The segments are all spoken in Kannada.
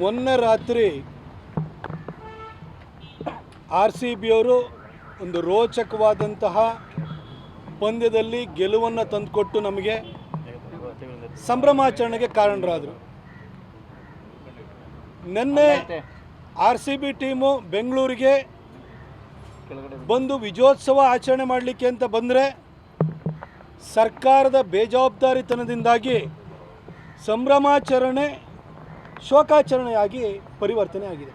ಮೊನ್ನೆ ರಾತ್ರಿ ಆರ್ ಸಿ ಬಿಯವರು ಒಂದು ರೋಚಕವಾದಂತಹ ಪಂದ್ಯದಲ್ಲಿ ಗೆಲುವನ್ನು ತಂದುಕೊಟ್ಟು ನಮಗೆ ಸಂಭ್ರಮಾಚರಣೆಗೆ ಕಾರಣರಾದರು. ನಿನ್ನೆ ಆರ್ ಸಿ ಬಿ ಟೀಮು ಬೆಂಗಳೂರಿಗೆ ಬಂದು ವಿಜಯೋತ್ಸವ ಆಚರಣೆ ಮಾಡಲಿಕ್ಕೆ ಅಂತ ಬಂದರೆ ಸರ್ಕಾರದ ಬೇಜವಾಬ್ದಾರಿತನದಿಂದಾಗಿ ಸಂಭ್ರಮಾಚರಣೆ ಶೋಕಾಚರಣೆಯಾಗಿ ಪರಿವರ್ತನೆ ಆಗಿದೆ.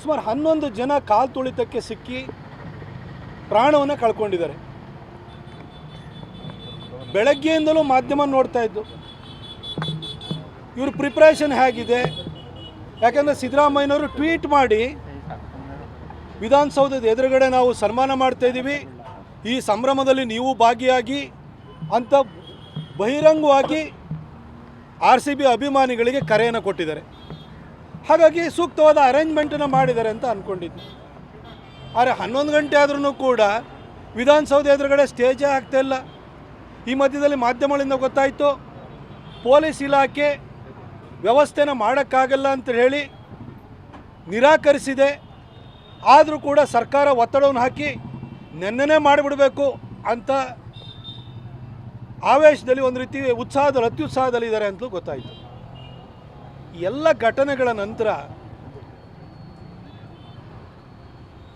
ಸುಮಾರು ಹನ್ನೊಂದು ಜನ ಕಾಲು ತುಳಿತಕ್ಕೆ ಸಿಕ್ಕಿ ಪ್ರಾಣವನ್ನು ಕಳ್ಕೊಂಡಿದ್ದಾರೆ. ಬೆಳಗ್ಗೆಯಿಂದಲೂ ಮಾಧ್ಯಮ ನೋಡ್ತಾ ಇದ್ದು, ಇವ್ರ ಪ್ರಿಪ್ರೇಷನ್ ಹೇಗಿದೆ? ಯಾಕಂದರೆ ಸಿದ್ದರಾಮಯ್ಯನವರು ಟ್ವೀಟ್ ಮಾಡಿ, ವಿಧಾನಸೌಧದ ಎದುರುಗಡೆ ನಾವು ಸನ್ಮಾನ ಮಾಡ್ತಾ ಇದ್ದೀವಿ. ಈ ಸಂಭ್ರಮದಲ್ಲಿ ನೀವು ಭಾಗಿಯಾಗಿ, ಅಂತ ಬಹಿರಂಗವಾಗಿ ಆರ್ ಸಿ ಬಿ ಅಭಿಮಾನಿಗಳಿಗೆ ಕರೆಯನ್ನು ಕೊಟ್ಟಿದ್ದಾರೆ. ಹಾಗಾಗಿ ಸೂಕ್ತವಾದ ಅರೇಂಜ್ಮೆಂಟನ್ನು ಮಾಡಿದ್ದಾರೆ ಅಂತ ಅಂದ್ಕೊಂಡಿದ್ದೆ ಆದರೆ ಹನ್ನೊಂದು ಗಂಟೆ ಆದ್ರೂ ಕೂಡ ವಿಧಾನಸೌಧ ಎದುರುಗಡೆ ಸ್ಟೇಜೇ ಇಲ್ಲ. ಈ ಮಧ್ಯದಲ್ಲಿ ಮಾಧ್ಯಮಗಳಿಂದ ಗೊತ್ತಾಯಿತು, ಪೊಲೀಸ್ ಇಲಾಖೆ ವ್ಯವಸ್ಥೆನ ಮಾಡೋಕ್ಕಾಗಲ್ಲ ಅಂತ ಹೇಳಿ ನಿರಾಕರಿಸಿದೆ. ಆದರೂ ಕೂಡ ಸರ್ಕಾರ ಒತ್ತಡವನ್ನು ಹಾಕಿ ನೆನ್ನೆನೇ ಮಾಡಿಬಿಡಬೇಕು ಅಂತ ಆವೇಶದಲ್ಲಿ ಒಂದು ರೀತಿ ಉತ್ಸಾಹದಲ್ಲಿ, ಅತ್ಯುತ್ಸಾಹದಲ್ಲಿ ಇದ್ದಾರೆ ಅಂತಲೂ ಗೊತ್ತಾಯಿತು. ಎಲ್ಲ ಘಟನೆಗಳ ನಂತರ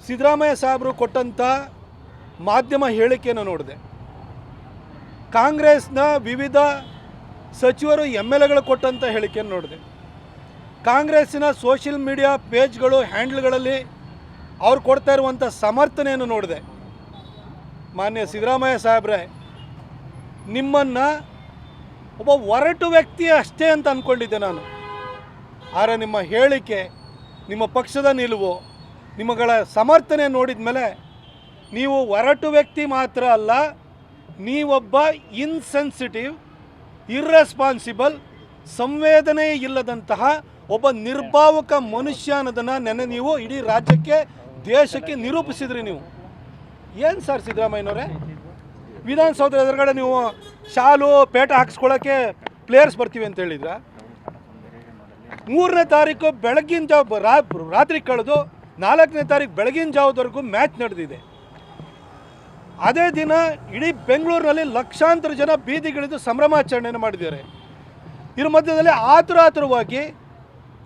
ಸಿದ್ದರಾಮಯ್ಯ ಸಾಹೇಬರು ಕೊಟ್ಟಂಥ ಮಾಧ್ಯಮ ಹೇಳಿಕೆಯನ್ನು ನೋಡಿದೆ. ಕಾಂಗ್ರೆಸ್ನ ವಿವಿಧ ಸಚಿವರು ಎಂ ಎಲ್ ಎಗಳು ಕೊಟ್ಟಂಥ ಹೇಳಿಕೆಯನ್ನು ನೋಡಿದೆ. ಕಾಂಗ್ರೆಸ್ಸಿನ ಸೋಷಿಯಲ್ ಮೀಡಿಯಾ ಪೇಜ್ಗಳು, ಹ್ಯಾಂಡ್ಲ್ಗಳಲ್ಲಿ ಅವ್ರು ಕೊಡ್ತಾ ಇರುವಂಥ ಸಮರ್ಥನೆಯನ್ನು ನೋಡಿದೆ. ಮಾನ್ಯ ಸಿದ್ದರಾಮಯ್ಯ ಸಾಹೇಬ್ರೆ ನಿಮ್ಮನ್ನು ಒಬ್ಬ ಒರಟು ವ್ಯಕ್ತಿ ಅಷ್ಟೇ ಅಂತ ಅಂದ್ಕೊಂಡಿದ್ದೆ ನಾನು. ಆದರೆ ನಿಮ್ಮ ಹೇಳಿಕೆ, ನಿಮ್ಮ ಪಕ್ಷದ ನಿಲುವು, ನಿಮ್ಮಗಳ ಸಮರ್ಥನೆ ನೋಡಿದ ಮೇಲೆ ನೀವು ಒರಟು ವ್ಯಕ್ತಿ ಮಾತ್ರ ಅಲ್ಲ, ನೀವೊಬ್ಬ ಇನ್ಸೆನ್ಸಿಟಿವ್ ಇರ್ರೆಸ್ಪಾನ್ಸಿಬಲ್ ಸಂವೇದನೆ ಇಲ್ಲದಂತಹ ಒಬ್ಬ ನಿರ್ಭಾವಕ ಮನುಷ್ಯ ಅನ್ನೋದನ್ನು ನೆನೆ ನೀವು ಇಡೀ ರಾಜ್ಯಕ್ಕೆ, ದೇಶಕ್ಕೆ ನಿರೂಪಿಸಿದ್ರಿ ನೀವು. ಏನು ಸರ್ ಸಿದ್ದರಾಮಯ್ಯನವರೇ? ವಿಧಾನಸೌಧ ಎದುರುಗಡೆ ನೀವು ಶಾಲು, ಪೇಟ ಹಾಕಿಸ್ಕೊಳ್ಳೋಕ್ಕೆ ಪ್ಲೇಯರ್ಸ್ ಬರ್ತೀವಿ ಅಂತ ಹೇಳಿದ್ರ. ಮೂರನೇ ತಾರೀಕು ಬೆಳಗಿನ ಜಾವ ರಾತ್ರಿ ಕಳೆದು ನಾಲ್ಕನೇ ತಾರೀಕು ಬೆಳಗಿನ ಜಾವದವರೆಗೂ ಮ್ಯಾಚ್ ನಡೆದಿದೆ. ಅದೇ ದಿನ ಇಡೀ ಬೆಂಗಳೂರಿನಲ್ಲಿ ಲಕ್ಷಾಂತರ ಜನ ಬೀದಿಗಿಳಿದು ಸಂಭ್ರಮಾಚರಣೆಯನ್ನು ಮಾಡಿದ್ದಾರೆ. ಇದ್ರ ಮಧ್ಯದಲ್ಲಿ ಆತುರ ಆತುರವಾಗಿ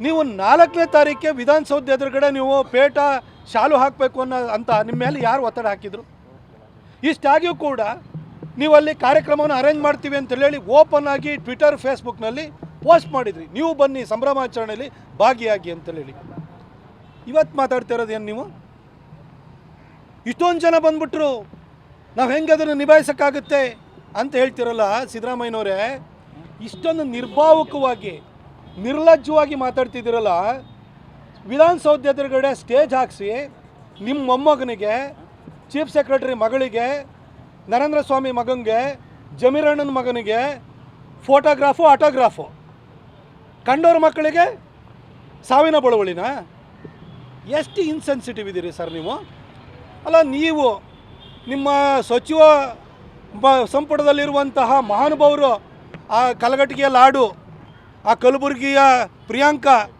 ನೀವು ನಾಲ್ಕನೇ ತಾರೀಕಿಗೆ ವಿಧಾನಸೌಧ ಎದುರುಗಡೆ ನೀವು ಪೇಟ, ಶಾಲು ಹಾಕಬೇಕು ಅನ್ನೋ ಅಂತ ನಿಮ್ಮ ಮೇಲೆ ಯಾರು ಒತ್ತಡ ಹಾಕಿದರು? ಇಷ್ಟಾಗಿಯೂ ಕೂಡ ನೀವು ಅಲ್ಲಿ ಕಾರ್ಯಕ್ರಮವನ್ನು ಅರೇಂಜ್ ಮಾಡ್ತೀವಿ ಅಂತ ಹೇಳಿ ಓಪನ್ ಆಗಿ ಟ್ವಿಟರ್ ಫೇಸ್ಬುಕ್ನಲ್ಲಿ ಪೋಸ್ಟ್ ಮಾಡಿದ್ರಿ. ನೀವು ಬನ್ನಿ ಸಂಭ್ರಮಾಚರಣೆಯಲ್ಲಿ ಭಾಗಿಯಾಗಿ ಅಂತ ಹೇಳಿ. ಇವತ್ತು ಮಾತಾಡ್ತಿರೋದು ಏನು ನೀವು? ಇಷ್ಟೊಂದು ಜನ ಬಂದ್ಬಿಟ್ರು. ನಾವು ಹೆಂಗೆ ಅದನ್ನು ನಿಭಾಯಿಸೋಕ್ಕಾಗುತ್ತೆ ಅಂತ ಹೇಳ್ತಿರಲ್ಲ ಸಿದ್ದರಾಮಯ್ಯನವರೇ? ಇಷ್ಟೊಂದು ನಿರ್ಭಾವಕವಾಗಿ, ನಿರ್ಲಜ್ಜವಾಗಿ ಮಾತಾಡ್ತಿದ್ದೀರಲ್ಲ. ವಿಧಾನಸೌಧ ಎದುರುಗಡೆ ಸ್ಟೇಜ್ ಹಾಕಿಸಿ ನಿಮ್ಮ ಮೊಮ್ಮಗನಿಗೆ ಚೀಫ್ ಸೆಕ್ರೆಟರಿ ಮಗಳಿಗೆ, ನರೇಂದ್ರ ಸ್ವಾಮಿ ಮಗನಿಗೆ ಜಮೀರಣ್ಣನ ಮಗನಿಗೆ ಫೋಟೋಗ್ರಾಫು, ಆಟೋಗ್ರಾಫು. ಕಂಡೋರ ಮಕ್ಕಳಿಗೆ ಸಾವಿನ ಬಳುವಳಿನ? ಎಷ್ಟು ಇನ್ಸೆನ್ಸಿಟಿವ್ ಇದ್ದೀರಿ ಸರ್ ನೀವು? ಅಲ್ಲ, ನೀವು ನಿಮ್ಮ ಸಚಿವ ಬ- ಸಂಪುಟದಲ್ಲಿರುವಂತಹ ಮಹಾನುಭಾವರು ಆ ಕಲಘಟಗಿಯ ಲಾಡು, ಆ ಕಲಬುರಗಿಯ ಪ್ರಿಯಾಂಕಾ,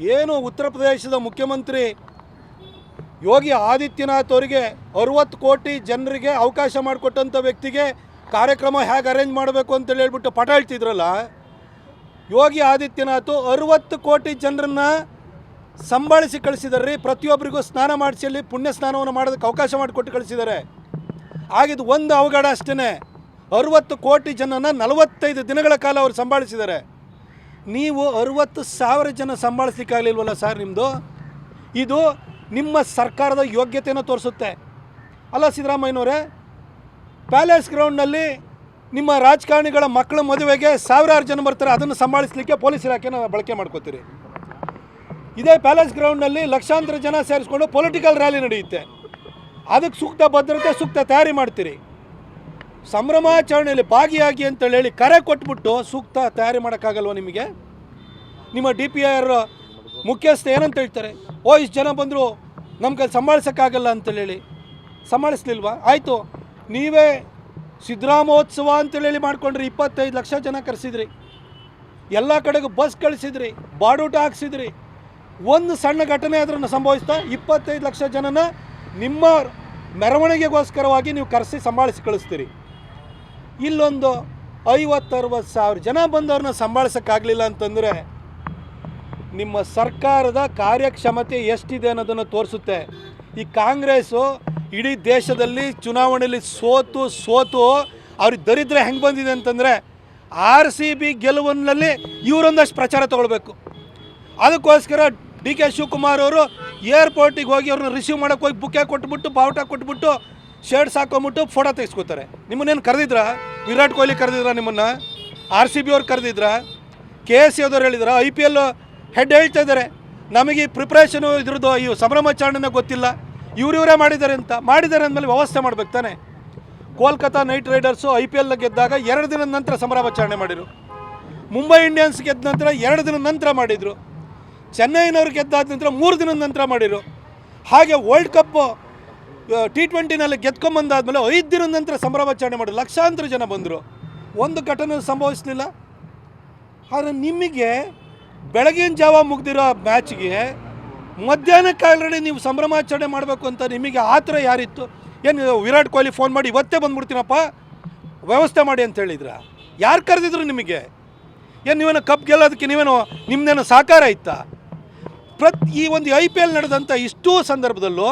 ಏನು ಉತ್ತರ ಪ್ರದೇಶದ ಮುಖ್ಯಮಂತ್ರಿ ಯೋಗಿ ಆದಿತ್ಯನಾಥ್ ಅವರಿಗೆ ಅರುವತ್ತು ಕೋಟಿ ಜನರಿಗೆ ಅವಕಾಶ ಮಾಡಿಕೊಟ್ಟಂಥ ವ್ಯಕ್ತಿಗೆ ಕಾರ್ಯಕ್ರಮ ಹೇಗೆ ಅರೇಂಜ್ ಮಾಡಬೇಕು ಅಂತೇಳಿ ಹೇಳ್ಬಿಟ್ಟು ಪಟ ಹೇಳ್ತಿದ್ರಲ್ಲ, ಯೋಗಿ ಆದಿತ್ಯನಾಥ್ ಅರುವತ್ತು ಕೋಟಿ ಜನರನ್ನ ಸಂಭಾಳಿಸಿ ಕಳಿಸಿದ್ದಾರೆ ರೀ ಪ್ರತಿಯೊಬ್ಬರಿಗೂ ಸ್ನಾನ ಮಾಡಿಸಿ ಅಲ್ಲಿ ಪುಣ್ಯ ಸ್ನಾನವನ್ನು ಮಾಡೋದಕ್ಕೆ ಅವಕಾಶ ಮಾಡಿಕೊಟ್ಟು ಕಳಿಸಿದ್ದಾರೆ ಆಗಿದ್ದು ಒಂದು ಅವಘಡ ಅಷ್ಟೇ ಅರುವತ್ತು ಕೋಟಿ ಜನನ ನಲವತ್ತೈದು ದಿನಗಳ ಕಾಲ ಅವರು ಸಂಭಾಳಿಸಿದ್ದಾರೆ ನೀವು ಅರುವತ್ತು ಸಾವಿರ ಜನ ಸಂಭಾಳಿಸ್ಲಿಕ್ಕಾಗಲಿಲ್ವಲ್ಲ ಸರ್ ನಿಮ್ಮದು ಇದು ನಿಮ್ಮ ಸರ್ಕಾರದ ಯೋಗ್ಯತೆಯನ್ನು ತೋರಿಸುತ್ತೆ. ಅಲ್ಲ ಸಿದ್ದರಾಮಯ್ಯನವರೇ, ಪ್ಯಾಲೇಸ್ ಗ್ರೌಂಡ್ನಲ್ಲಿ ನಿಮ್ಮ ರಾಜಕಾರಣಿಗಳ ಮಕ್ಕಳ ಮದುವೆಗೆ ಸಾವಿರಾರು ಜನ ಬರ್ತಾರೆ, ಅದನ್ನು ಸಂಭಾಳಿಸಲಿಕ್ಕೆ ಪೊಲೀಸ್ ಇಲಾಖೆನ ಬಳಕೆ ಮಾಡ್ಕೋತೀರಿ. ಇದೇ ಪ್ಯಾಲೇಸ್ ಗ್ರೌಂಡ್ನಲ್ಲಿ ಲಕ್ಷಾಂತರ ಜನ ಸೇರಿಸ್ಕೊಂಡು ಪೊಲಿಟಿಕಲ್ ರ್ಯಾಲಿ ನಡೆಯುತ್ತೆ. ಅದಕ್ಕೆ ಸೂಕ್ತ ಭದ್ರತೆ, ಸೂಕ್ತ ತಯಾರಿ ಮಾಡ್ತೀರಿ. ಸಂಭ್ರಮಾಚರಣೆಯಲ್ಲಿ ಭಾಗಿಯಾಗಿ ಅಂತೇಳಿ ಹೇಳಿ ಕರೆ ಕೊಟ್ಬಿಟ್ಟು ಸೂಕ್ತ ತಯಾರಿ ಮಾಡೋಕ್ಕಾಗಲ್ವ ನಿಮಗೆ? ನಿಮ್ಮ ಡಿ ಪಿ ಆರ್ ಮುಖ್ಯಸ್ಥ ಏನಂತ ಹೇಳ್ತಾರೆ? ಓ, ಇಷ್ಟು ಜನ ಬಂದರು ನಮ್ಗೆ ಸಂಭಾಳಿಸೋಕ್ಕಾಗಲ್ಲ ಅಂತೇಳಿ. ಸಂಭಾಳಿಸ್ಲಿಲ್ವಾ? ಆಯಿತು. ನೀವೇ ಸಿದ್ದರಾಮೋತ್ಸವ ಅಂತೇಳಿ ಮಾಡ್ಕೊಂಡ್ರಿ, ಇಪ್ಪತ್ತೈದು ಲಕ್ಷ ಜನ ಕರೆಸಿದ್ರಿ. ಎಲ್ಲ ಕಡೆಗೂ ಬಸ್ ಕಳಿಸಿದ್ರಿ, ಬಾಡೂಟ ಹಾಕ್ಸಿದ್ರಿ. ಒಂದು ಸಣ್ಣ ಘಟನೆ ಅದನ್ನು ಸಂಭವಿಸ್ತಾ, ಇಪ್ಪತ್ತೈದು ಲಕ್ಷ ಜನನ ನಿಮ್ಮ ಮೆರವಣಿಗೆಗೋಸ್ಕರವಾಗಿ ನೀವು ಕರೆಸಿ ಸಂಭಾಳಿಸಿ ಕಳಿಸ್ತೀರಿ. ಇಲ್ಲೊಂದು ಐವತ್ತರವತ್ತು ಸಾವಿರ ಜನ ಬಂದವ್ರನ್ನ ಸಂಭಾಳಿಸೋಕ್ಕಾಗಲಿಲ್ಲ ಅಂತಂದರೆ ನಿಮ್ಮ ಸರ್ಕಾರದ ಕಾರ್ಯಕ್ಷಮತೆ ಎಷ್ಟಿದೆ ಅನ್ನೋದನ್ನು ತೋರಿಸುತ್ತೆ. ಈ ಕಾಂಗ್ರೆಸ್ಸು ಇಡೀ ದೇಶದಲ್ಲಿ ಚುನಾವಣೆಯಲ್ಲಿ ಸೋತು ಸೋತು, ಅವ್ರಿಗೆ ದರಿದ್ರ ಹೆಂಗೆ ಬಂದಿದೆ ಅಂತಂದರೆ ಆರ್ ಸಿ ಬಿ ಗೆಲುವಿನಲ್ಲಿ ಇವರೊಂದಷ್ಟು ಪ್ರಚಾರ ತೊಗೊಳ್ಬೇಕು. ಅದಕ್ಕೋಸ್ಕರ ಡಿ ಕೆ ಶಿವಕುಮಾರ್ ಅವರು ಏರ್ಪೋರ್ಟಿಗೆ ಹೋಗಿ ಅವ್ರನ್ನ ರಿಸೀವ್ ಮಾಡೋಕೆ ಹೋಗಿ ಬುಕ್ಕೆ ಕೊಟ್ಬಿಟ್ಟು, ಬಾವುಟ ಕೊಟ್ಬಿಟ್ಟು, ಶರ್ಟ್ಸ್ ಹಾಕೊಂಬಿಟ್ಟು ಫೋಟೋ ತೆಗೆಸ್ಕೋತಾರೆ. ನಿಮ್ಮನ್ನೇನು ಕರೆದಿದ್ರಾ? ವಿರಾಟ್ ಕೊಹ್ಲಿ ಕರೆದಿದ್ರಾ ನಿಮ್ಮನ್ನು? ಆರ್ ಸಿ ಬಿ ಅವ್ರು ಕರೆದಿದ್ರಾ? ಕೆ ಎಸ್ ಸಿ ಹೇಳಿದ್ರ? ಐ ಪಿ ಎಲ್ ಹೆಡ್ ಹೇಳ್ತಾ ಇದ್ದಾರೆ, ನಮಗೆ ಪ್ರಿಪ್ರೇಷನು ಇದ್ರದ್ದು ಈ ಸಂಭ್ರಮಾಚರಣೆನ ಗೊತ್ತಿಲ್ಲ, ಇವರಿವರೇ ಮಾಡಿದ್ದಾರೆ ಅಂತ, ಮಾಡಿದ್ದಾರೆ ಅಂದಮೇಲೆ ವ್ಯವಸ್ಥೆ ಮಾಡ್ಬೇಕು ತಾನೆ. Kolkata Knight Riders I P L ಗೆದ್ದಾಗ ಎರಡು ದಿನದ ನಂತರ ಸಂಭ್ರಮಾಚರಣೆ ಮಾಡಿದರು. ಮುಂಬೈ ಇಂಡಿಯನ್ಸ್ ಗೆದ್ದ ನಂತರ ಎರಡು ದಿನದ ನಂತರ ಮಾಡಿದರು. ಚೆನ್ನೈನವ್ರು ಗೆದ್ದಾದ ನಂತರ ಮೂರು ದಿನದ ನಂತರ ಮಾಡಿದರು. ಹಾಗೆ ವರ್ಲ್ಡ್ ಕಪ್ಪು ಟಿ ಟ್ವೆಂಟಿನಲ್ಲಿ ಗೆದ್ಕೊಂಬಂದಾದ್ಮೇಲೆ ಐದು ದಿನದ ನಂತರ ಸಂಭ್ರಮಾಚರಣೆ ಮಾಡಿದ್ರು. ಲಕ್ಷಾಂತರ ಜನ ಬಂದರು. ಒಂದು ಘಟನೆ ಸಂಭವಿಸಲಿಲ್ಲ. ಆದರೆ ನಿಮಗೆ ಬೆಳಗಿನ ಜಾವ ಮುಗ್ದಿರೋ ಮ್ಯಾಚ್ಗೆ ಮಧ್ಯಾಹ್ನಕ್ಕೆ ಆಲ್ರೆಡಿ ನೀವು ಸಂಭ್ರಮಾಚರಣೆ ಮಾಡಬೇಕು ಅಂತ ನಿಮಗೆ ಆ ಥರ ಯಾರಿತ್ತು? ಏನು ವಿರಾಟ್ ಕೊಹ್ಲಿ ಫೋನ್ ಮಾಡಿ ಇವತ್ತೇ ಬಂದ್ಬಿಡ್ತೀನಪ್ಪ? ವ್ಯವಸ್ಥೆ ಮಾಡಿ ಅಂತ ಹೇಳಿದ್ರ? ಯಾರು ಕರೆದಿದ್ರು ನಿಮಗೆ? ಏನು ನೀವೇನೋ ಕಪ್ ಗೆಲ್ಲೋದಕ್ಕೆ ನೀವೇನು ನಿಮ್ಮದೇನೋ ಸಾಕಾರ ಇತ್ತಾ? ಪ್ರತಿ ಈ ಒಂದು ಐ ಪಿ ಎಲ್ ನಡೆದಂಥ ಇಷ್ಟೂ ಸಂದರ್ಭದಲ್ಲೂ